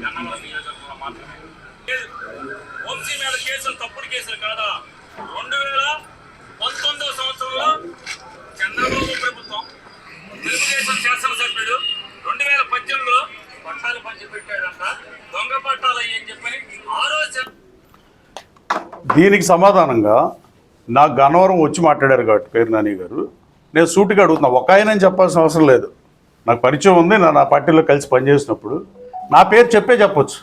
గన్నవరం నియోజకవర్గంలో మాత్రమే. వంశీ మీద కేసులు తప్పుడు కేసులు కాదా? రెండు వేల పంతొమ్మిదవ సంవత్సరంలో చంద్రబాబు ప్రభుత్వం తెలుగుదేశం శాసనసభ్యుడు రెండు వేల పద్దెనిమిదిలో పట్టాలు పంచిపెట్టాడంట దొంగ పట్టాలు అయ్యని చెప్పని ఆ రోజు దీనికి సమాధానంగా నాకు గన్నవరం వచ్చి మాట్లాడారు కాబట్టి పేరు నాని గారు. నేను సూటిగా అడుగుతున్నా ఒక ఆయనని చెప్పాల్సిన అవసరం లేదు. నాకు పరిచయం ఉంది నా నా పార్టీలో కలిసి పనిచేసినప్పుడు. నా పేరు చెప్పే చెప్పొచ్చు.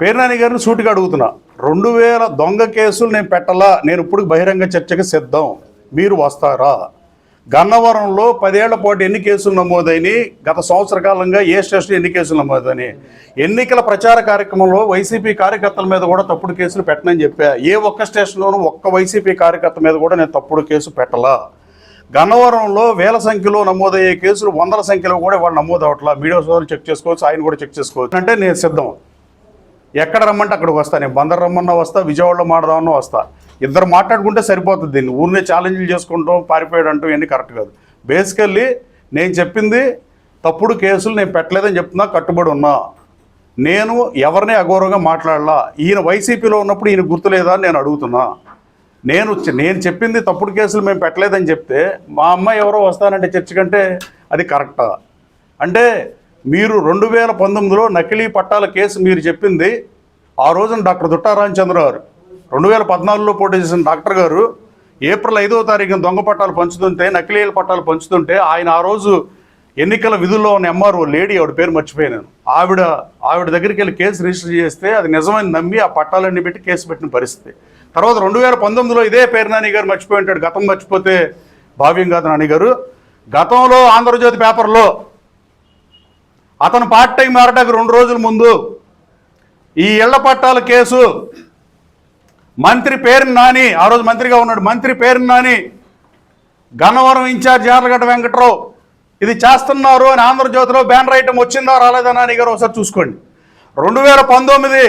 పేరునాని గారిని సూటిగా అడుగుతున్నా. రెండు వేల దొంగ కేసులు నేను పెట్టాలా నేను ఇప్పుడు బహిరంగ చర్చకి సిద్ధం. మీరు వస్తారా? గన్నవరంలో పదేళ్ళ పాటు ఎన్ని కేసులు నమోదైనవి గత సంవత్సర కాలంగా ఏ స్టేషన్ ఎన్ని కేసులు నమోదని ఎన్నికల ప్రచార కార్యక్రమంలో వైసీపీ కార్యకర్తల మీద కూడా తప్పుడు కేసులు పెట్టనని చెప్పా. ఏ ఒక్క స్టేషన్లోనూ ఒక్క వైసీపీ కార్యకర్త మీద కూడా నేను తప్పుడు కేసు పెట్టలా. గన్నవరంలో వేల సంఖ్యలో నమోదయ్యే కేసులు వందల సంఖ్యలో కూడా వాళ్ళు నమోదు అవట్లా మీడియా సోదరులు చెక్ చేసుకోవచ్చు ఆయన కూడా చెక్ చేసుకోవచ్చు. అంటే నేను సిద్ధం. ఎక్కడ రమ్మంటే అక్కడికి వస్తా. నేను బందర్ రమ్మన్నా వస్తా విజయవాడలో మాడదామన్నా వస్తా. ఇద్దరు మాట్లాడుకుంటే సరిపోతుంది. దీన్ని ఊరినే ఛాలెంజ్లు చేసుకుంటాం పారిపోయాడు అంటూ ఇవన్నీ కరెక్ట్ కాదు. బేసికల్లీ నేను చెప్పింది తప్పుడు కేసులు నేను పెట్టలేదని చెప్తున్నా కట్టుబడి ఉన్నా. నేను ఎవరిని అగౌరవంగా మాట్లాడలా? ఈయన వైసీపీలో ఉన్నప్పుడు ఈయన గుర్తులేదా అని నేను అడుగుతున్నా. నేను నేను చెప్పింది తప్పుడు కేసులు మేము పెట్టలేదని చెప్తే మా అమ్మాయి ఎవరో వస్తానంటే చర్చ కంటే అది కరెక్టా? అంటే మీరు రెండు వేల పంతొమ్మిదిలో నకిలీ పట్టాల కేసు మీరు చెప్పింది ఆ రోజున డాక్టర్ దుట్టారామచంద్ర గారు. రెండు వేల పద్నాలుగులో పోటీ చేసిన డాక్టర్ గారు ఏప్రిల్ ఐదో తారీఖున దొంగ పట్టాలు పంచుతుంటే నకిలీల పట్టాలు పంచుతుంటే ఆయన ఆ రోజు ఎన్నికల విధుల్లో ఉన్న ఎంఆర్ఓ లేడీ ఆవిడ పేరు మర్చిపోయాను ఆవిడ ఆవిడ దగ్గరికి వెళ్ళి కేసు రిజిస్టర్ చేస్తే అది నిజమని నమ్మి ఆ పట్టాలన్నీ పెట్టి కేసు పెట్టిన పరిస్థితి. తర్వాత రెండు వేల పంతొమ్మిదిలో ఇదే పేరు నాని గారు మర్చిపోయి ఉంటాడు. గతం మర్చిపోతే భావ్యం కాదు నాని గారు. గతంలో ఆంధ్రజ్యోతి పేపర్లో అతను పార్ట్ టైం మారడానికి రెండు రోజుల ముందు ఈ ఇళ్ళ పట్టాల కేసు మంత్రి పేరు నాని ఆ రోజు మంత్రిగా ఉన్నాడు. మంత్రి పేరు నాని గన్నవరం ఇన్ఛార్జ్ యార్లగడ్డ వెంకట్రావు ఇది చేస్తున్నారు అని ఆంధ్రజ్యోతిలో బ్యానర్ ఐటమ్ వచ్చిందా రాలేదా నాని గారు ఒకసారి చూసుకోండి. రెండు వేల పంతొమ్మిది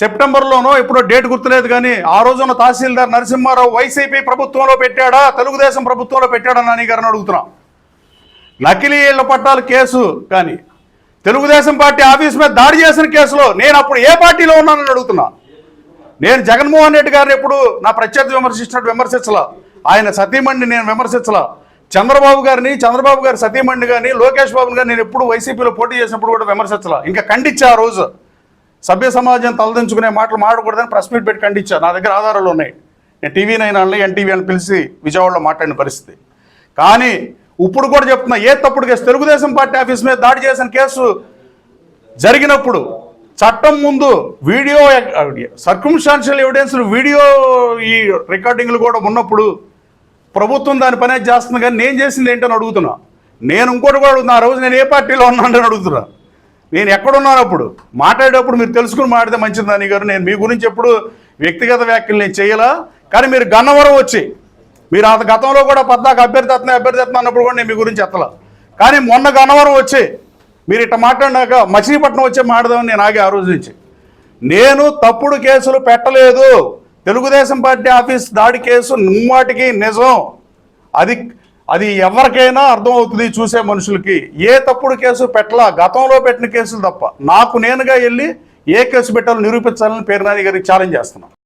సెప్టెంబర్లోనో ఇప్పుడు డేట్ గుర్తులేదు కానీ ఆ రోజున తహసీల్దార్ నరసింహారావు వైసీపీ ప్రభుత్వంలో పెట్టాడా తెలుగుదేశం ప్రభుత్వంలో పెట్టాడా నాని గారిని అడుగుతున్నాం. నకిలీ ఇళ్ళ పట్టాల కేసు కానీ తెలుగుదేశం పార్టీ ఆఫీస్ మీద దాడి చేసిన కేసులో నేను అప్పుడు ఏ పార్టీలో ఉన్నానని అడుగుతున్నా. నేను జగన్మోహన్ రెడ్డి గారిని ఎప్పుడు నా ప్రత్యర్థి విమర్శించినట్టు విమర్శించలా. ఆయన సతీమణిని నేను విమర్శించలా. చంద్రబాబు గారిని చంద్రబాబు గారి సతీమణి కానీ లోకేష్ బాబుని కానీ నేను ఎప్పుడు వైసీపీలో పోటీ చేసినప్పుడు కూడా విమర్శించలా. ఇంకా ఖండించా ఆ రోజు. సభ్య సమాజం తలదించుకునే మాటలు మాడకూడదని ప్రెస్ మీట్ పెట్టి ఖండించా నా దగ్గర ఆధారాలు ఉన్నాయి. నేను టీవీ నైన్ అని ఎన్టీవీ అని పిలిచి విజయవాడలో మాట్లాడిన పరిస్థితి. కానీ ఇప్పుడు కూడా చెప్తున్నా ఏ తప్పుడు కేసు? తెలుగుదేశం పార్టీ ఆఫీస్ మీద దాడి చేసిన కేసు జరిగినప్పుడు చట్టం ముందు వీడియో సర్కమ్స్టాన్షియల్ ఎవిడెన్స్ వీడియో ఈ రికార్డింగ్లు కూడా ఉన్నప్పుడు ప్రభుత్వం దాని పనే చేస్తుంది కానీ నేను చేసింది ఏంటని అడుగుతున్నా. నేను ఇంకోటి కూడా అడుగుతున్నా ఆ రోజు నేను ఏ పార్టీలో ఉన్నానని అడుగుతున్నా. నేను ఎక్కడున్నాను అప్పుడు? మాట్లాడేటప్పుడు మీరు తెలుసుకుని మాట్లాడితే మంచిది నాని గారు. నేను మీ గురించి ఎప్పుడు వ్యక్తిగత వ్యాఖ్యలు నేను చేయలా. కానీ మీరు గన్నవరం వచ్చి మీరు అంత గతంలో కూడా పద్దాక అభ్యర్థి అభ్యర్థిస్తున్నా అన్నప్పుడు కూడా నేను మీ గురించి ఎత్తలా. కానీ మొన్న గన్నవరం వచ్చి మీరు ఇట్లా మాట్లాడినాక మచిలీపట్నం వచ్చే మాట్లాడదామని నేను ఆగి ఆ రోజు నుంచి నేను తప్పుడు కేసులు పెట్టలేదు. తెలుగుదేశం పార్టీ ఆఫీస్ దాడి కేసు ముమ్మాటికి నిజం. అది అది ఎవరికైనా అర్థమవుతుంది చూసే మనుషులకి. ఏ తప్పుడు కేసు పెట్టలా గతంలో పెట్టిన కేసులు తప్ప. నాకు నేనుగా వెళ్ళి ఏ కేసు పెట్టాలో నిరూపించాలని పేరునాని గారికి ఛాలెంజ్ చేస్తున్నాను.